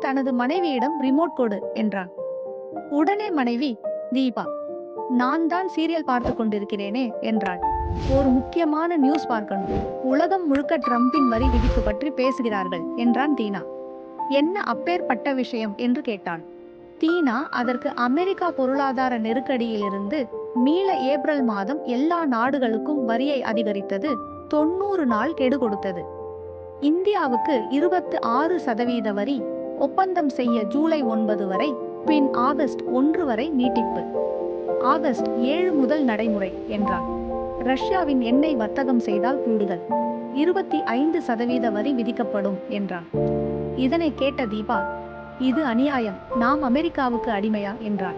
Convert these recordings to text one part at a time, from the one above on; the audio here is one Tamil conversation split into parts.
தனது மனைவியிடம் ரிமோட் கொடு என்றான் உடனே மனைவி தீபா நான் தான் சீரியல் பார்த்து கொண்டிருக்கிறேனே என்றாள். ஒரு முக்கியமான நியூஸ் பார்க்கணும். உலகம் முழுக்க ட்ரம்பின் வரி விதிப்பு பற்றி பேசுகிறார்கள் என்றான் தீனா. என்ன அப்பேற்பட்ட விஷயம்? என்று கேட்டான் தீனா அதற்கு அமெரிக்கா பொருளாதார நெருக்கடியிலிருந்து மீள ஏப்ரல் மாதம் எல்லா நாடுகளுக்கும் வரியை அதிகரித்தது தொண்ணூறு நாள் கெடு கொடுத்தது இந்தியாவுக்கு இருபத்து ஆறு சதவீத வரி ஒப்பந்தம் செய்ய ஜூலை ஒன்பது வரை பின் ஆகஸ்ட் ஒன்று வரை நீட்டிப்பு. ஆகஸ்ட் ஏழு முதல் நடைமுறை என்றார். ரஷ்யாவின் எண்ணெய் வர்த்தகம் செய்தால் கூடுதல். இருபத்தி ஐந்து சதவீத வரி விதிக்கப்படும் என்றார். இதனை கேட்ட தீபா இது அநியாயம். நாம் அமெரிக்காவுக்கு அடிமையா? என்றார்.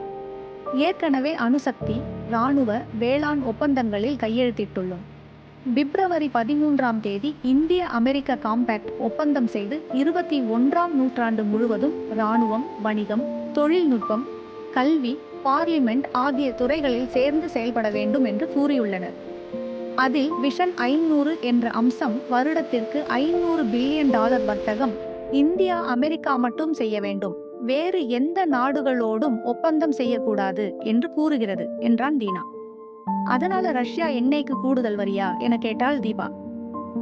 ஏற்கனவே அணுசக்தி இராணுவ வேளாண் ஒப்பந்தங்களில் கையெழுத்திட்டுள்ளோம். பிப்ரவரி பதிமூன்றாம் தேதி இந்திய அமெரிக்க காம்பேக்ட் ஒப்பந்தம் செய்து இருபத்தி ஒன்றாம் நூற்றாண்டு முழுவதும் இராணுவம் வணிகம் தொழில்நுட்பம் கல்வி பார்லிமெண்ட் ஆகிய துறைகளில் சேர்ந்து செயல்பட வேண்டும் என்று கூறியுள்ளனர். அதில் விஷன் ஐநூறு என்ற அம்சம் வருடத்திற்கு ஐநூறு பில்லியன் டாலர் வர்த்தகம் இந்தியா அமெரிக்கா மட்டும் செய்ய வேண்டும். வேறு எந்த நாடுகளோடும் ஒப்பந்தம் செய்யக்கூடாது என்று கூறுகிறது என்றான் தீனா. அதனால ரஷ்யா எண்ணெய்க்கு கூடுதல் வரியா? என கேட்டாள் தீபா.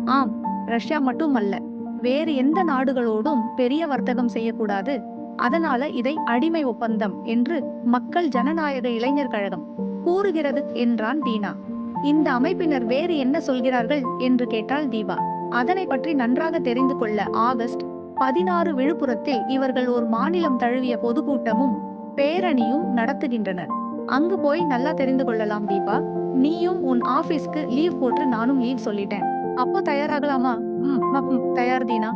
ஆம் ரஷ்யா மட்டும் அல்ல வேறு எந்த நாடுகளோடும் பெரிய வர்த்தகம் செய்யக்கூடாது. அதனால இதை அடிமை ஒப்பந்தம் என்று மக்கள் ஜனநாயக இளைஞர் கழகம் கூறுகிறது என்றான் தீனா. இந்த அமைப்பினர் வேறு என்ன சொல்கிறார்கள்? என்று கேட்டாள் தீபா. அதனை பற்றி நன்றாக தெரிந்து கொள்ள ஆகஸ்ட் பதினாறு விழுப்புரத்தில் இவர்கள் ஒரு மாநிலம் தழுவிய பொதுக்கூட்டமும் பேரணியும் நடத்துகின்றனர். அங்கு போய் நல்லா தெரிந்து கொள்ளலாம் தீபா. நீயும் உன் ஆபீஸ்க்கு லீவ் போட்டு நானும் லீவ் சொல்லிட்டேன்? அப்போ தயாராகலாமா? தயார் தீனா.